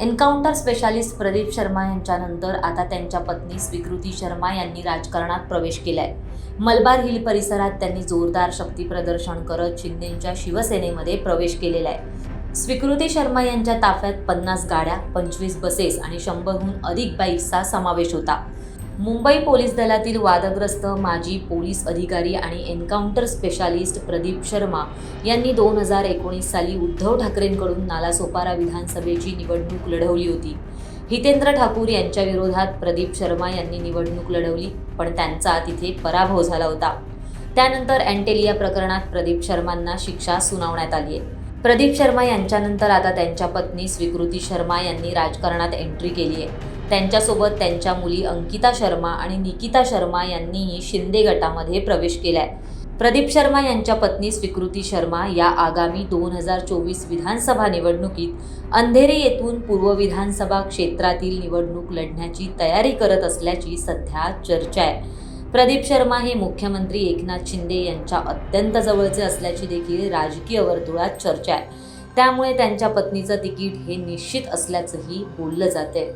Encounter specialist Pradeep Sharma यांच्यानंतर आता त्यांच्या पत्नी स्वीकृती शर्मा यांनी राजकारणात प्रवेश केलाय. मलबार हिल परिसरात त्यांनी जोरदार शक्ती प्रदर्शन करत शिंदेच्या शिवसेनेमध्ये प्रवेश केलेला आहे. स्वीकृती शर्मा यांच्या ताफ्यात पन्नास गाड्या पंचवीस बसेस आणि शंभरहून अधिक बाईक्सचा समावेश होता. मुंबई पोलीस दलातील वादग्रस्त माजी पोलीस अधिकारी आणि एन्काउंटर स्पेशालिस्ट प्रदीप शर्मा यांनी दोन हजार एकोणीस साली उद्धव ठाकरेंकडून नालासोपारा विधानसभेची निवडणूक लढवली होती. हितेंद्र ठाकूर यांच्या विरोधात प्रदीप शर्मा यांनी निवडणूक लढवली पण त्यांचा तिथे पराभव झाला होता. त्यानंतर अँटेलिया प्रकरणात प्रदीप शर्मांना शिक्षा सुनावण्यात आली आहे. प्रदीप शर्मा यांच्यानंतर आता त्यांच्या पत्नी स्वीकृती शर्मा यांनी राजकारणात एंट्री केली आहे. त्यांच्यासोबत त्यांच्या मुली अंकिता शर्मा आणि निकिता शर्मा यांनीही शिंदे गटामध्ये प्रवेश केलाय. प्रदीप शर्मा यांच्या पत्नी स्वीकृती शर्मा या आगामी दोन हजार चोवीस विधानसभा निवडणुकीत अंधेरी येथून पूर्व विधानसभा क्षेत्रातील निवडणूक लढण्याची तयारी करत असल्याची सध्या चर्चा आहे. प्रदीप शर्मा हे मुख्यमंत्री एकनाथ शिंदे यांच्या अत्यंत जवळचे असल्याची देखील राजकीय वर्तुळात चर्चा आहे. त्यामुळे त्यांच्या पत्नीचं तिकीट हे निश्चित असल्याचंही बोललं जाते